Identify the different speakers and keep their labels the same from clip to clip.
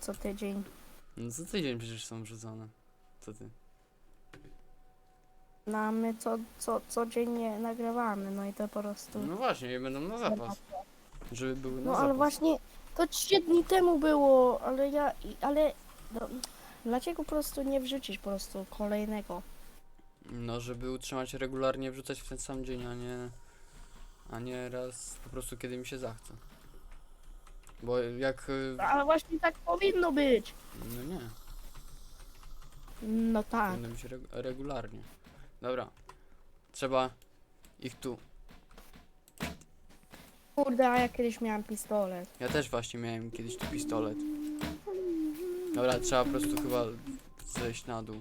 Speaker 1: co tydzień.
Speaker 2: No co tydzień przecież są wrzucane. Co ty?
Speaker 1: No a my co, co, codziennie nagrywamy, no i to po prostu...
Speaker 2: No właśnie, i będą na zapas. Żeby były na
Speaker 1: No
Speaker 2: zapas.
Speaker 1: ale właśnie to trzy dni temu było, ale ja, i- ale no, dlaczego po prostu nie wrzucić po prostu kolejnego?
Speaker 2: No, żeby utrzymać regularnie, wrzucać w ten sam dzień, a nie... A nie raz po prostu kiedy mi się zachce. Bo jak... y,
Speaker 1: Ale właśnie tak powinno być.
Speaker 2: No nie,
Speaker 1: No tak.
Speaker 2: powinno być reg regularnie. Dobra. Trzeba ich tu.
Speaker 1: Kurde, a ja kiedyś miałam pistolet.
Speaker 2: Ja też właśnie miałem kiedyś tu pistolet. Dobra, trzeba po prostu chyba zejść na dół.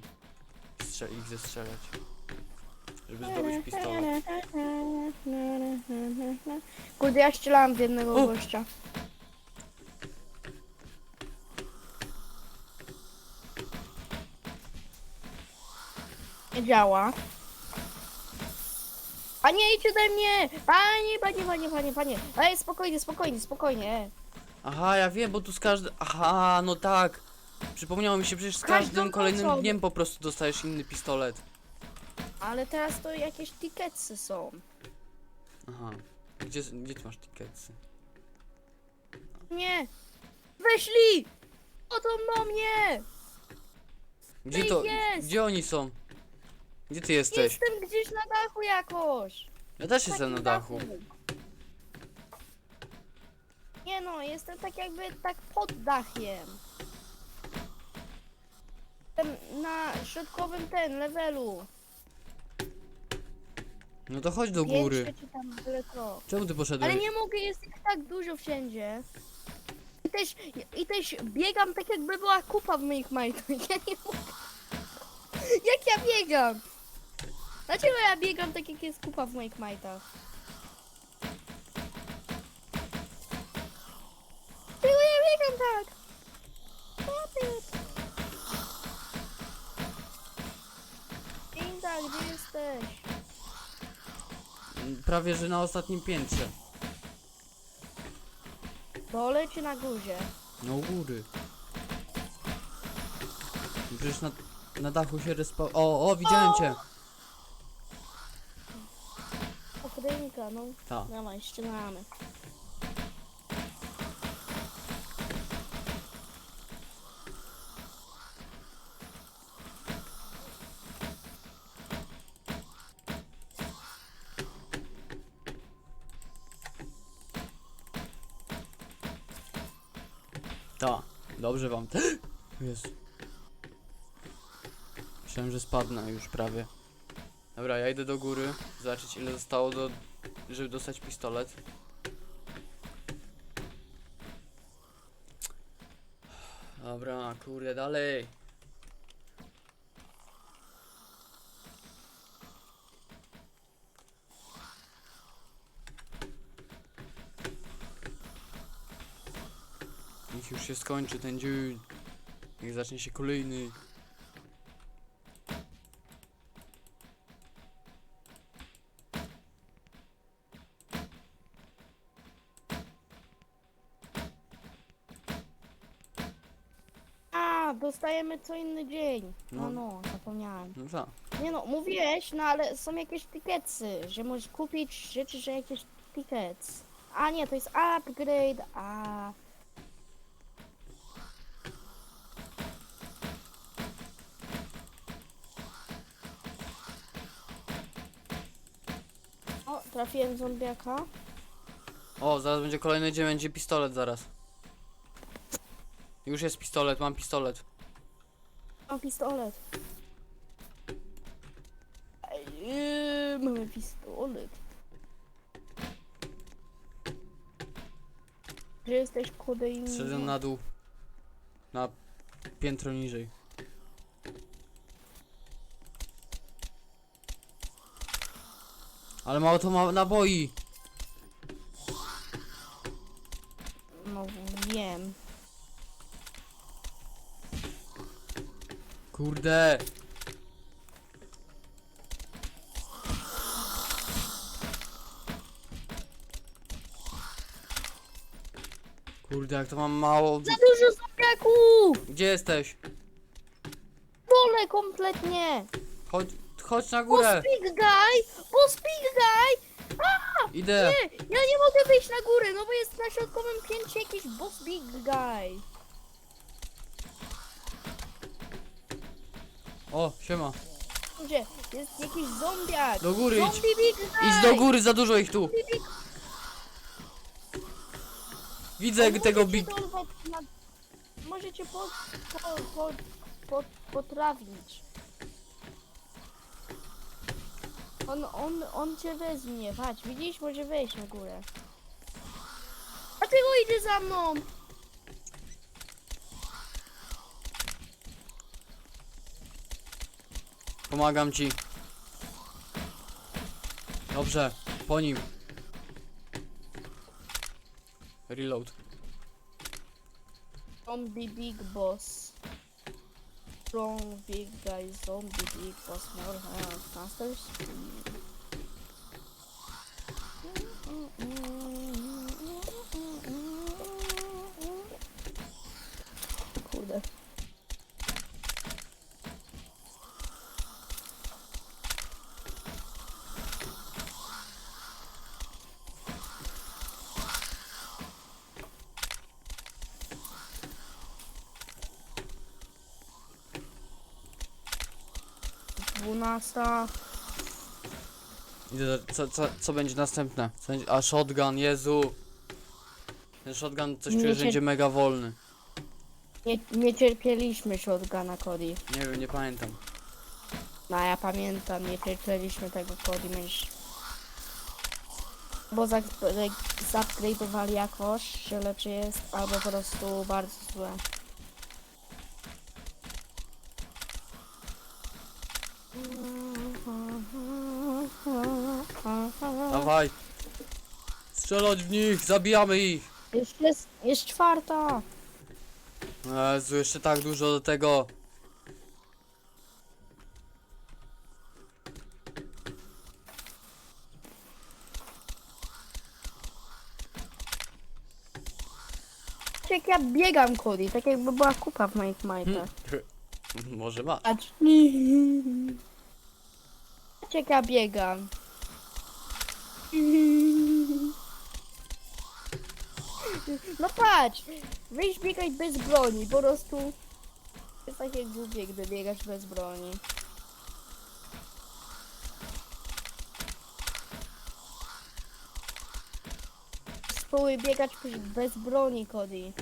Speaker 2: Strze ich zestrzelać. Żeby zdobyć pistolet.
Speaker 1: Kurde, ja strzelałam w jednego
Speaker 2: O!
Speaker 1: gościa. Nie działa. Panie, idź ode mnie! Panie, panie, panie, panie, panie. Ej, spokojnie, spokojnie, spokojnie.
Speaker 2: Aha, ja wiem, bo tu z każdym... Aha, no tak. Przypomniało mi się, przecież z
Speaker 1: Każdą
Speaker 2: każdym kolejnym dniem po prostu dostajesz inny pistolet.
Speaker 1: Ale teraz to jakieś tiketsy są.
Speaker 2: Aha. Gdzie, gdzie ty masz tiketsy?
Speaker 1: Nie! Wyszli! Oto do mnie!
Speaker 2: Gdzie to...
Speaker 1: jest!
Speaker 2: Gdzie oni są? Gdzie ty jesteś?
Speaker 1: Jestem gdzieś na dachu jakoś.
Speaker 2: Ja też jestem na dachu.
Speaker 1: Nie no, jestem tak jakby tak pod dachem. Jestem na środkowym ten levelu.
Speaker 2: No to chodź do
Speaker 1: Pięć
Speaker 2: góry.
Speaker 1: czy tam byle co.
Speaker 2: Czemu ty poszedłeś?
Speaker 1: Ale nie mogę, jest ich tak dużo wszędzie. I też, I też biegam tak jakby była kupa w moich majtach. Ja nie mogę. Jak ja biegam? Dlaczego ja biegam tak jak jest kupa w moich majtach? Dlaczego ja biegam tak? Inda, gdzie jesteś?
Speaker 2: Prawie, że na ostatnim piętrze.
Speaker 1: Dole czy na górze?
Speaker 2: No u góry. Przecież na, na dachu się respa... O, o, widziałem cię!
Speaker 1: Ochrynka, no.
Speaker 2: Ta.
Speaker 1: Dawaj, ściągamy.
Speaker 2: Ta. Dobrze wam. Jest. Myślałem, że spadnę już prawie. Dobra, ja idę do góry. Zobaczyć ile zostało do... żeby dostać pistolet. Dobra, kurde, dalej. Niech już się skończy ten dzień. Niech zacznie się kolejny.
Speaker 1: A, dostajemy co inny dzień. No,
Speaker 2: No.
Speaker 1: no, Nie no, mówiłeś, no ale są jakieś tiketsy, że możesz kupić rzeczy, że jakieś tickets. A nie, to jest upgrade, a... O, trafiłem zombiaka.
Speaker 2: O, zaraz będzie kolejny dzień, będzie pistolet zaraz. Już jest pistolet, mam pistolet.
Speaker 1: Mam pistolet. Mamy pistolet. Gdzie jesteś kodein?
Speaker 2: Zszedłem na dół. Na piętro niżej. Ale mało to ma naboi.
Speaker 1: No wiem.
Speaker 2: Kurde. Kurde, jak to mam mało.
Speaker 1: Za dużo zombiaku!
Speaker 2: Gdzie jesteś?
Speaker 1: Dole kompletnie!
Speaker 2: Chodź, chodź na
Speaker 1: Bo
Speaker 2: górę.
Speaker 1: speak guy! Bo speak guy!
Speaker 2: Idę.
Speaker 1: Nie, ja nie mogę wyjść na górę, no bo jest na środkowym pięcie jakiś boss big guy.
Speaker 2: O, siema.
Speaker 1: Gdzie? Jest jakiś zombiak.
Speaker 2: Do góry idź.
Speaker 1: Zombie big guy.
Speaker 2: Idź do góry, za dużo ich tu.
Speaker 1: Zombie big...
Speaker 2: Widzę
Speaker 1: O,
Speaker 2: tego
Speaker 1: możecie
Speaker 2: big...
Speaker 1: dorwać Na... Możecie po... po... po... po... potrafić. On, on, on cię weźmie, patrz, widzisz, może wejść na górę. A ty go idzie za mną!
Speaker 2: Pomagam ci. Dobrze, po nim. Reload.
Speaker 1: Zombie big boss. Strong big guy, zombie big boss, more health, faster speed.
Speaker 2: Idę, do- co, co, co będzie następne? Co będzie, a shotgun, Jezu. Ten shotgun coś
Speaker 1: Nie
Speaker 2: czuję, że
Speaker 1: cier-
Speaker 2: będzie mega wolny.
Speaker 1: Nie, nie cierpieliśmy shotguna Cody.
Speaker 2: Nie wiem, nie pamiętam.
Speaker 1: No ja pamiętam, nie cierpieliśmy tego Cody myśl. Bo zak- zupgrade'owali jakoś, że lepszy jest, albo po prostu bardzo złe.
Speaker 2: Dawaj. Strzelać w nich, zabijamy ich.
Speaker 1: Jeszcze jest, jest czwarta.
Speaker 2: Jezu, jeszcze tak dużo do tego.
Speaker 1: Jak ja biegam Cody, tak jakby była kupa w moich majtach.
Speaker 2: Może ma.
Speaker 1: Patrz. Patrz jak ja biegam. No patrz, wyjść biegać bez broni, po prostu jest takie głupie, gdy biegasz bez broni. Spróbuj biegać bez broni, Cody.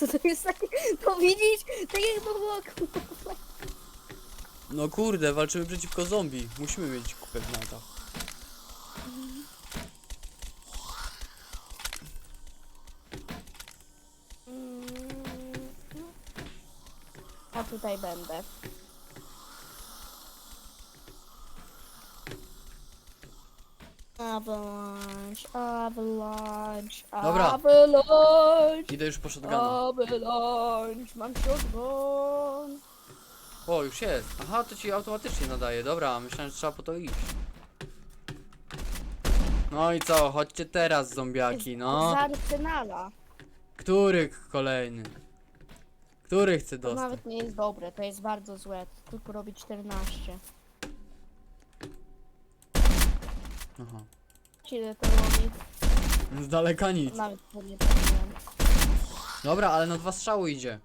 Speaker 1: Co to jest takie, to widzisz? Tak jak to było.
Speaker 2: No kurde, walczymy przeciwko zombie. Musimy mieć kupę gnata.
Speaker 1: Ja tutaj będę. Avalanche, avalanche,
Speaker 2: Dobra.
Speaker 1: avalanche,
Speaker 2: Idę już po shotguna.
Speaker 1: avalanche, mam shotgun.
Speaker 2: O, już jest. Aha, to ci automatycznie nadaje. Dobra, myślałem, że trzeba po to iść. No i co? Chodźcie teraz, zombiaki,
Speaker 1: Z
Speaker 2: no.
Speaker 1: Arsenala.
Speaker 2: Który kolejny? Który chce
Speaker 1: To
Speaker 2: dostać?
Speaker 1: nawet nie jest dobre, to jest bardzo złe. Tylko robi 14.
Speaker 2: Aha.
Speaker 1: Ile to robi?
Speaker 2: Z daleka nic.
Speaker 1: Nawet to nie.
Speaker 2: Dobra, ale na dwa strzały idzie.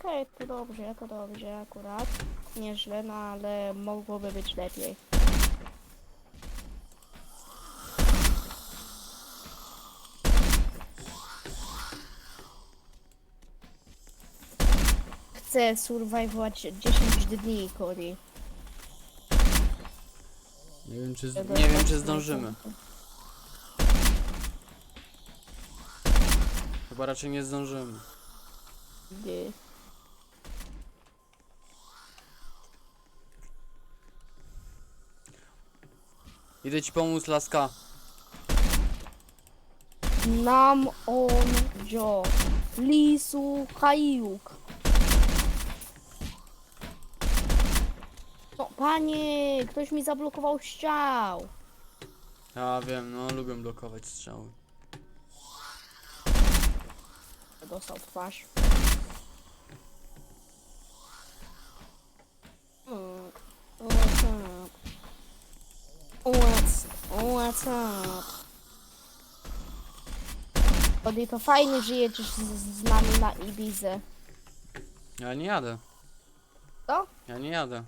Speaker 1: Okej, to dobrze, to dobrze akurat. Nieźle, no ale mogłoby być lepiej. Chcę survivować 10 dni, Cody.
Speaker 2: Nie wiem, czy, z... nie wiem, czy zdążymy. Chyba raczej nie zdążymy.
Speaker 1: Nie.
Speaker 2: Idę ci pomóc, laska.
Speaker 1: Nam on wziął. Lisu Haiuk. No, panie, ktoś mi zablokował ściał.
Speaker 2: Ja wiem, no lubię blokować strzały.
Speaker 1: Dostał twarz. What's up? To fajnie, że jedziesz z, z nami na Ibizę.
Speaker 2: Ja nie jadę.
Speaker 1: Co?
Speaker 2: Ja nie jadę.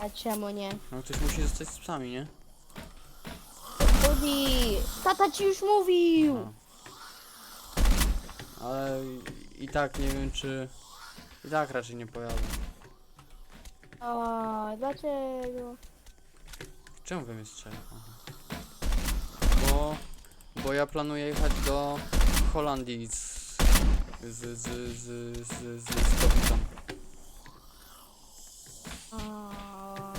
Speaker 1: A czemu nie?
Speaker 2: No ktoś musi zostać z psami, nie?
Speaker 1: Cody, tata ci już mówił!
Speaker 2: No. Ale i, i tak nie wiem czy... I tak raczej nie pojadę.
Speaker 1: A, dlaczego?
Speaker 2: Czemu wy mnie strzela? Aha. Bo... Bo ja planuję jechać do Holandii z... Z... Z... Z... Z... Z... z kobietą.
Speaker 1: A,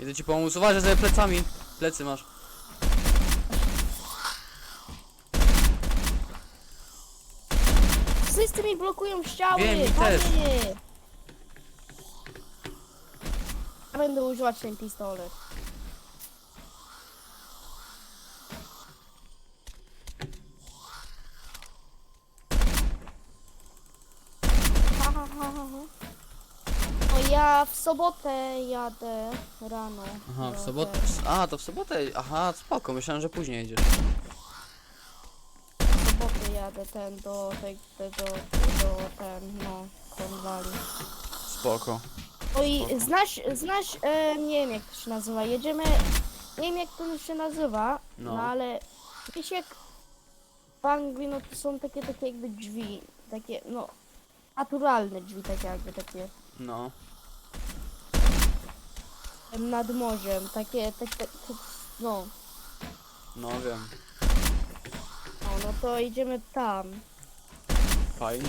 Speaker 2: Idę ci pomóc. Uważaj sobie plecami. Plecy masz.
Speaker 1: Wszyscy mi blokują ściały!
Speaker 2: Wiem, mi też.
Speaker 1: panie! Będę używać ten pistolet. Ha, ha, ha, ha. No ja w sobotę jadę rano.
Speaker 2: Aha, w sobotę.
Speaker 1: ten-
Speaker 2: A, to w sobotę. Aha, spoko. Myślałem, że później jedziesz.
Speaker 1: W sobotę jadę ten do tej, do, do, do ten, no, Cornwalli.
Speaker 2: Spoko.
Speaker 1: I znasz, znasz, e, nie wiem jak to się nazywa, jedziemy, nie wiem jak to się nazywa, no,
Speaker 2: No.
Speaker 1: ale wiesz jak w Anglii, no to są takie, takie jakby drzwi, takie, no, naturalne drzwi, takie jakby, takie
Speaker 2: No.
Speaker 1: em, nad morzem, takie, takie, takie no,
Speaker 2: No wiem.
Speaker 1: no, no to idziemy tam.
Speaker 2: Fajnie.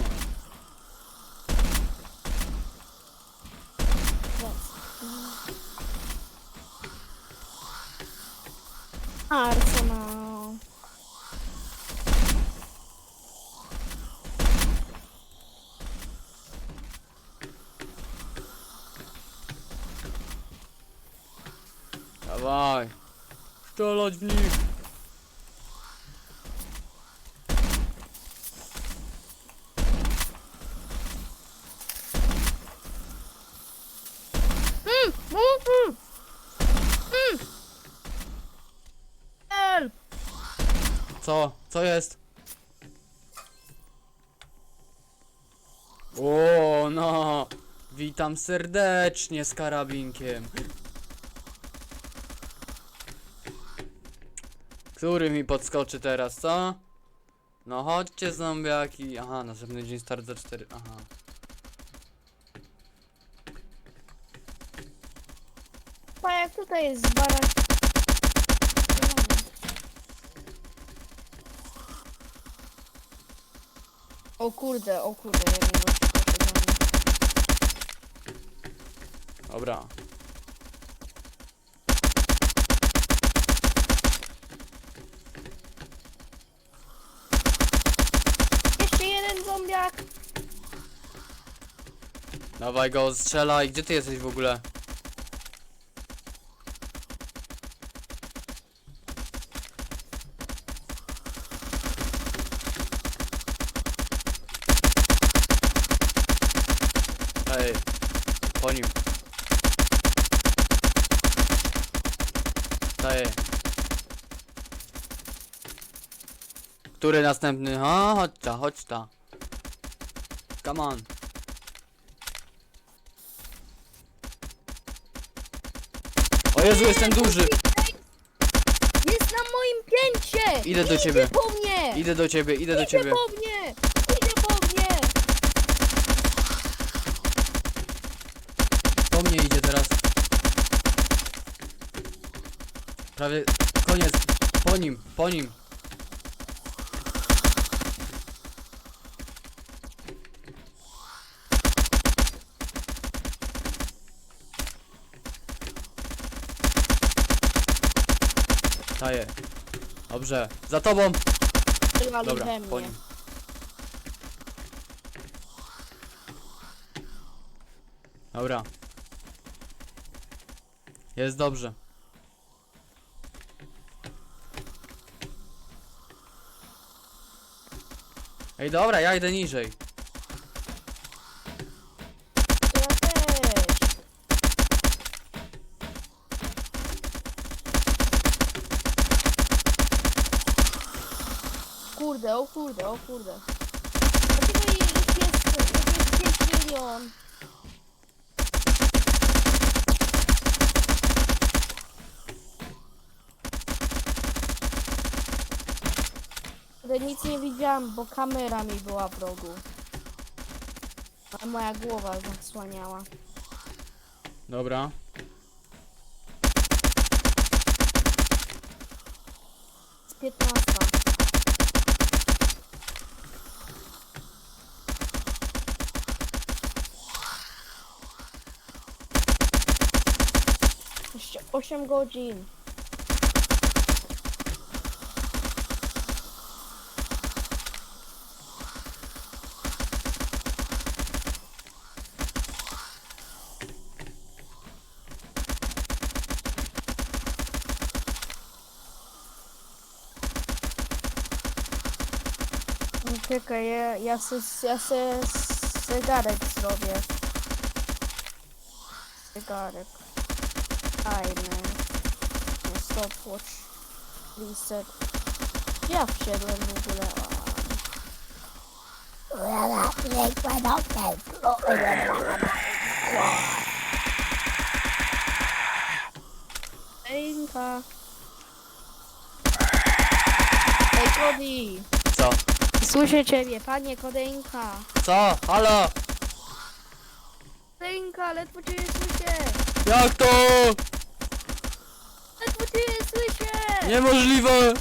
Speaker 1: Arsenal.
Speaker 2: Dawaj. Strzelać w nich. Co? Jest? O, no. Witam serdecznie z karabinkiem. Który mi podskoczy teraz, co? No chodźcie zombiaki. Aha, następny dzień start za 4. Aha.
Speaker 1: Pa jak tutaj jest barak. O kurde, o kurde, ja nie co to za-
Speaker 2: Dobra.
Speaker 1: Jeszcze jeden zombiak.
Speaker 2: Dawaj go, strzelaj. Gdzie ty jesteś w ogóle? Który następny? Ha, chodź ta, chodź ta. Come on. O Jezu, jestem duży!
Speaker 1: Jest na moim pięcie!
Speaker 2: Idę do
Speaker 1: Idzie
Speaker 2: ciebie.
Speaker 1: po mnie!
Speaker 2: Idę do ciebie, idę do ciebie.
Speaker 1: po mnie! Idzie po mnie!
Speaker 2: Po mnie idzie teraz. Prawie koniec. Po nim, po nim. Dostaję. Dobrze. Za tobą! Dobra, po nim. Dobra. Jest dobrze. Ej, dobra, ja idę niżej.
Speaker 1: Kurde, o kurde, o kurde. Dlaczego ich jest, ich jest 5 milion? Ale nic nie widziałam, bo kamera mi była w rogu. A moja głowa zasłaniała.
Speaker 2: Dobra.
Speaker 1: Z 15. Jeszcze 8 godzin. No Czekaj, ja, ja se, ja se zegarek zrobię. Zegarek. Timer. No, Stopwatch. Reset. Ja wszedłem w ogóle. Ejka. Ej, Cody.
Speaker 2: Co?
Speaker 1: Słyszę ciebie, panie Kodeńka.
Speaker 2: Co? Halo?
Speaker 1: Kodeńka, ledwo cię słyszę.
Speaker 2: Jak to?
Speaker 1: Cię słyszę.
Speaker 2: Niemożliwe!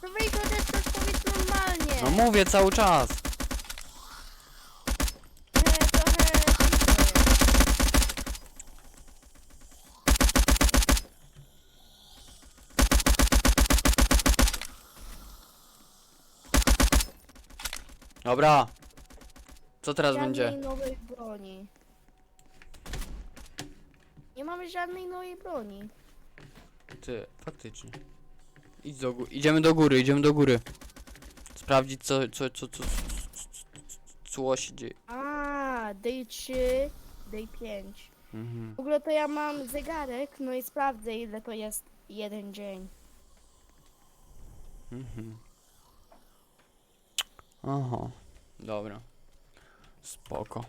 Speaker 1: To wejdź chociaż coś powiedz normalnie.
Speaker 2: No mówię cały czas.
Speaker 1: Trochę...
Speaker 2: Dobra. Co teraz
Speaker 1: Żadnej
Speaker 2: będzie?
Speaker 1: nowej broni. Nie mamy żadnej nowej broni.
Speaker 2: Ty, faktycznie. Idź do góry. Idziemy do góry, idziemy do góry. Sprawdzić co, co, co, co, co, co się dzieje.
Speaker 1: A, day 3, day 5.
Speaker 2: Mhm.
Speaker 1: W ogóle to ja mam zegarek, no i sprawdzę ile to jest jeden dzień.
Speaker 2: Mhm. Aha. Dobra. Spoko.